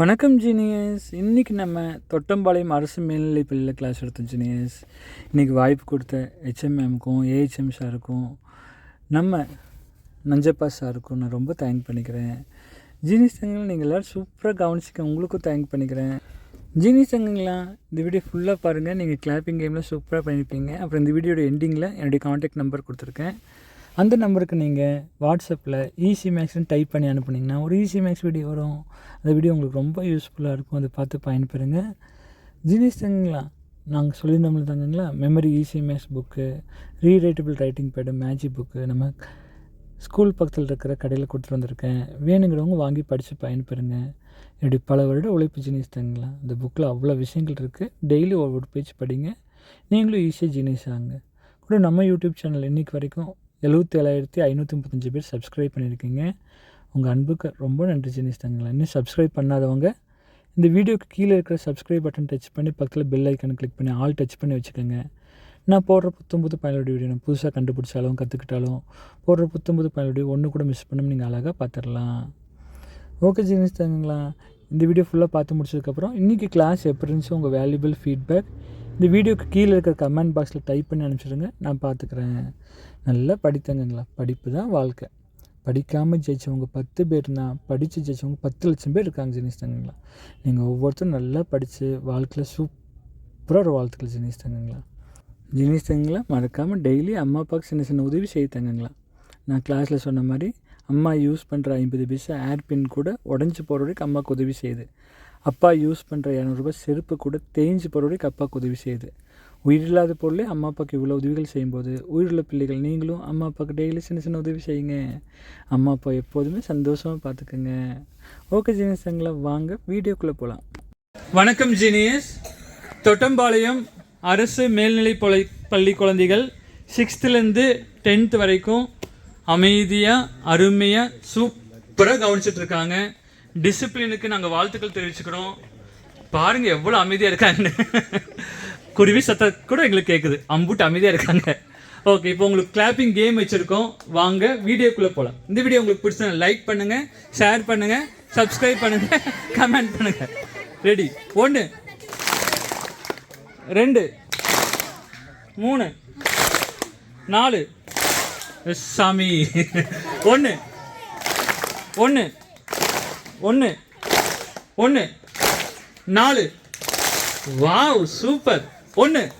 வணக்கம் ஜீனியஸ். இன்றைக்கி நம்ம தொட்டம்பாளையம் அரசு மேல்நிலை பள்ளியில் கிளாஸ் எடுத்தோம் ஜீனியஸ். இன்றைக்கி வாய்ப்பு கொடுத்த ஹெச்எம்எம்க்கும் ஏஹெச்எம் சாருக்கும் நம்ம நஞ்சப்பா சாருக்கும் நான் ரொம்ப தேங்க் பண்ணிக்கிறேன். ஜீனியஸ் தங்கங்கள் நீங்கள் எல்லோரும் சூப்பராக கவனிச்சிக்க உங்களுக்கும் தேங்க் பண்ணிக்கிறேன். ஜீனியஸ் தங்கங்களா இந்த வீடியோ ஃபுல்லாக பாருங்கள் நீங்கள் கிளாப்பிங் கேமில் சூப்பராக பண்ணியிருப்பீங்க அப்புறம் இந்த வீடியோட எண்டிங்கில் என்னுடைய காண்டாக்ட் நம்பர் கொடுத்துருக்கேன். அந்த நம்பருக்கு நீங்கள் வாட்ஸ்அப்பில் ஈஸி மேக்ஸ்னு டைப் பண்ணி அனுப்புனீங்கன்னா ஒரு ஈஸி மேக்ஸ் வீடியோ வரும். அந்த வீடியோ உங்களுக்கு ரொம்ப யூஸ்ஃபுல்லாக இருக்கும். அதை பார்த்து பயன்பெறுங்க. ஜீனியஸ் நாங்கள் சொல்லியிருந்தோம்ல தாங்கங்களா? Memory easy maths book rewritable writing pad magic book நம்ம ஸ்கூல் பக்கத்தில் இருக்கிற கடையில் கொடுத்துட்டு வந்திருக்கேன். வேணுங்கிறவங்க வாங்கி படித்து பயன்பெறுங்க. இப்படி பல வருட உழைப்பு ஜீனியஸ் தாங்களா இந்த புக்கில் அவ்வளோ விஷயங்கள் இருக்குது டெய்லி ஒவ்வொரு பேஜ் படிங்க. நீங்களும் ஈஸியாக ஜீனியஸ் ஆகுங்க. கூட நம்ம யூடியூப் சேனல் இன்றைக்கி வரைக்கும் எழுபத்தி ஏழாயிரத்தி ஐநூற்றி முப்பத்தஞ்சு பேர் சப்ஸ்கிரைப் பண்ணியிருக்கீங்க. உங்கள் அன்புக்கு ரொம்ப நன்றி ஜெனிஸ் தங்களா இன்னும் சப்ஸ்கிரைப் பண்ணாதவங்க இந்த வீடியோக்கு கீழே இருக்கிற சப்ஸ்கிரைப் பட்டன் டச் பண்ணி பக்கத்தில் பெல் ஐக்கனை கிளிக் பண்ணி ஆல் டச் பண்ணி வச்சுக்கோங்க. நான் போடுற புத்தம் புது பயனுடைய வீடியோ நான் புதுசாக கண்டுபிடிச்சாலும் கற்றுக்கிட்டாலும் போடுற புத்தம் புது பயனுடைய ஒன்று கூட மிஸ் பண்ணாமல் நீங்கள் அழகாக பார்த்துடலாம் ஓகே ஜீனிஸ் தங்கங்களா இந்த வீடியோ ஃபுல்லாக பார்த்து முடிச்சதுக்கப்புறம் இன்றைக்கி கிளாஸ் எப்படி இருந்துச்சு உங்கள் வேல்யூபிள் ஃபீட்பேக் இந்த வீடியோக்கு கீழே இருக்கிற கமெண்ட் பாக்ஸில் டைப் பண்ணி அனுப்பிச்சிடுங்க. நான் பார்த்துக்குறேன் நல்லா படித்தங்கங்களா? படிப்பு தான் வாழ்க்கை. படிக்காமல் ஜெயித்தவங்க பத்து பேர்னா படித்து ஜெயித்தவங்க பத்து லட்சம் பேர் இருக்காங்க ஜெனிஸ் தங்கங்களா நீங்கள் ஒவ்வொருத்தரும் நல்லா படித்து வாழ்க்கையில் சூப்பராக ஒரு வாழ்த்துக்கள் ஜெனிஸ் தங்கங்களா ஜெனிஸ் தங்கங்களா மறக்காமல் டெய்லி அம்மா அப்பாவுக்கு சின்ன சின்ன உதவி செய்ய தங்கங்களா நான் கிளாஸில் சொன்ன மாதிரி அம்மா யூஸ் பண்ணுற ஐம்பது பைசா ஏர் பின் கூட உடஞ்சி போகிற வரைக்கும் அம்மாவுக்கு உதவி செய்யுது. அப்பா யூஸ் பண்ணுற இரநூறுபா செருப்பு கூட தேஞ்சு போகிறவரைக்கு அப்பாவுக்கு உதவி செய்யுது. உயிரில்லாத பொருளே அம்மா அப்பாவுக்கு இவ்வளோ உதவிகள் செய்யும்போது உயிருள்ள பிள்ளைகள் நீங்களும் அம்மா அப்பாவுக்கு டெய்லி சின்ன சின்ன உதவி செய்யுங்க. அம்மா அப்பா எப்போதுமே சந்தோஷமாக பார்த்துக்குங்க ஓகே ஜீனியஸங்களா வாங்க வீடியோக்குள்ளே போகலாம் வணக்கம் ஜீனியஸ் தொட்டம்பாளையம் அரசு மேல்நிலை பொலை பள்ளி குழந்தைகள் சிக்ஸ்த்துலேருந்து டென்த் வரைக்கும் அமைதியாக அருமையாக சூப்பராக கவனிச்சிட்டு இருக்காங்க. டிசிப்ளினுக்கு நாங்கள் வாழ்த்துக்கள் தெரிவிச்சுக்கிறோம். பாருங்கள் எவ்வளோ அமைதியாக இருக்காங்கன்னு குருவி சத்த கூட எங்களுக்கு கேட்குது அம்புட்டு அமைதியாக இருக்காங்க. ஓகே இப்போ உங்களுக்கு கிளாப்பிங் கேம் வச்சுருக்கோம். வாங்க வீடியோக்குள்ளே போகலாம் இந்த வீடியோ உங்களுக்கு பிடிச்சா லைக் பண்ணுங்கள் ஷேர் பண்ணுங்கள் சப்ஸ்கிரைப் பண்ணுங்கள் கமெண்ட் பண்ணுங்கள் ரெடி ஒன்று ரெண்டு மூணு நாலு. எஸ் சாமி. ஒன்று ஒன்று ஒன்று ஒன்று நாலு. Wow super. ஒன்று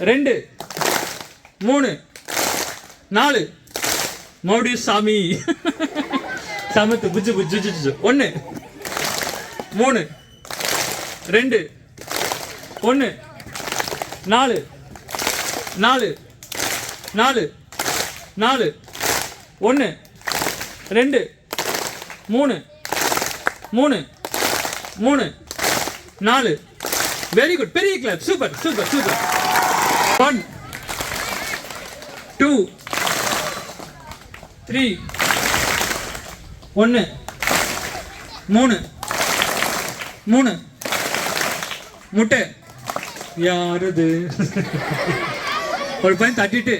ரெண்டு. மூணு. நாலு. மறுபடியும் சாமி. சமத்து புஜ்ஜு புஜ்ஜு ஜுஜு ஒன்று மூணு. ரெண்டு. ஒன்று நாலு. நாலு. நாலு. நாலு. ஒன்று ரெண்டு. மூணு. மூணு. மூணு. நாலு. வெரி குட் பெரிய clap super super super one two three ஒன்று மூணு மூணு முட்டை யாருது? ஒரு பையன் தட்டிட்டு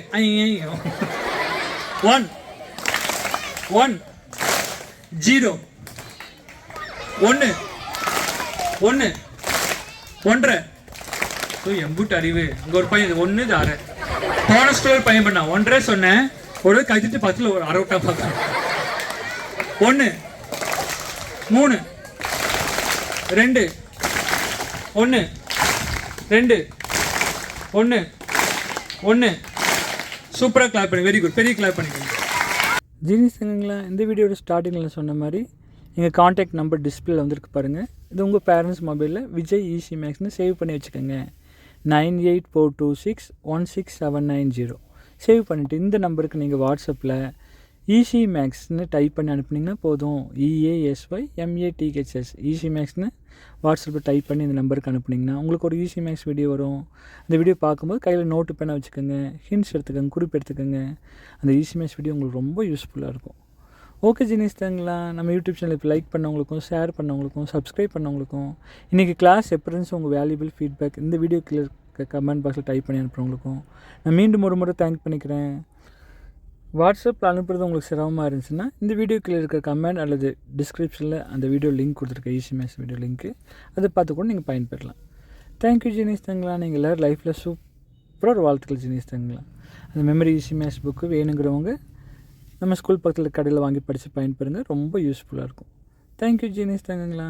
ஒன் ஒன் ஜீரோ. ஒன்று ஒன்று ஒன்றரை. ஸோ அறிவு. அங்கே ஒரு பையன் ஒன்று இது அரை. போன ஸ்டோர் பையன் பண்ணான். ஒன்றரை சொன்னேன். ஒரு கழிச்சிட்டு பத்தில் ஒரு அரை விட்டா பார்த்தேன் ஒன்று மூணு. ரெண்டு. ஒன்று ரெண்டு. ஒன்று ஒன்று சூப்பராக கிளாப் பண்ணி. வெரி குட் பெரிய கிளாப் பண்ணிக்கோங்க. ஜீனிஸுங்களா இந்த வீடியோட ஸ்டார்டிங்கில் சொன்ன மாதிரி எங்கள் காண்டாக்ட் நம்பர் டிஸ்பிளேல வந்துருக்கு பாருங்கள் இது உங்கள் பேரண்ட்ஸ் மொபைலில் விஜய் ஈசி மேக்ஸ்னு சேவ் பண்ணி வச்சுக்கோங்க. Nine eight four two six one six seven nine zero save பண்ணிவிட்டு இந்த நம்பருக்கு நீங்கள் வாட்ஸ்அப்பில் ஈசி மேக்ஸ்னு டைப் பண்ணி அனுப்புனீங்கன்னா போதும். இஏஎஸ்ஒய் எம்ஏடிஹெச்எஸ் ஈசி மேக்ஸ்னு வாட்ஸ்அப்பில் டைப் பண்ணி இந்த நம்பருக்கு அனுப்புனீங்கன்னா உங்களுக்கு ஒரு ஈசி மேக்ஸ் வீடியோ வரும். அந்த வீடியோ பார்க்கும்போது கையில் நோட்டு பேனை வச்சுக்கோங்க. ஹிண்ட்ஸ் எடுத்துக்கோங்க குறிப்பு எடுத்துக்கோங்க. அந்த ஈசி மேக்ஸ் வீடியோ உங்களுக்கு ரொம்ப யூஸ்ஃபுல்லாக இருக்கும். ஓகே ஜினிஸ் தாங்களா? நம்ம யூடியூப் சேனல் இப்போ லைக் பண்ணவங்களுக்கும் ஷேர் பண்ணவங்களுக்கும் சப்ஸ்கிரைப் பண்ணவங்களுக்கும் இன்றைக்கி கிளாஸ் எப்படி இருந்துச்சு உங்கள் வேல்யூபிள் ஃபீட்பேக் இந்த வீடியோ கீழே கமெண்ட் பாக்ஸில் டைப் பண்ணி அனுப்புகிறவங்களுக்கும் நான் மீண்டும் ஒரு முறை தேங்க் பண்ணிக்கிறேன். வாட்ஸ்அப்பில் அனுப்புறது உங்களுக்கு சிரமமாக இருந்துச்சுன்னா இந்த வீடியோக்கில் இருக்கிற கமெண்ட் அல்லது டிஸ்கிரிப்ஷனில் அந்த வீடியோ லிங்க் கொடுத்துருக்க ஈஸி மேக்ஸ் வீடியோ லிங்க்கு அதை பார்த்து கூட நீங்கள் பயன்பெறலாம் தேங்க்யூ ஜீனிஸ் தங்களா நீங்கள் எல்லோரும் லைஃப்பில் சூப்பராக ஒரு வாழ்த்துக்கள் ஜீனிஸ் தங்களா அந்த மெமரி ஈஸி மேக்ஸ் புக்கு வேணுங்கிறவங்க நம்ம ஸ்கூல் பக்கத்தில் கடையில் வாங்கி படித்து பயன்பெறுங்க. ரொம்ப யூஸ்ஃபுல்லாக இருக்கும். Thank you geniuses தங்கங்களா.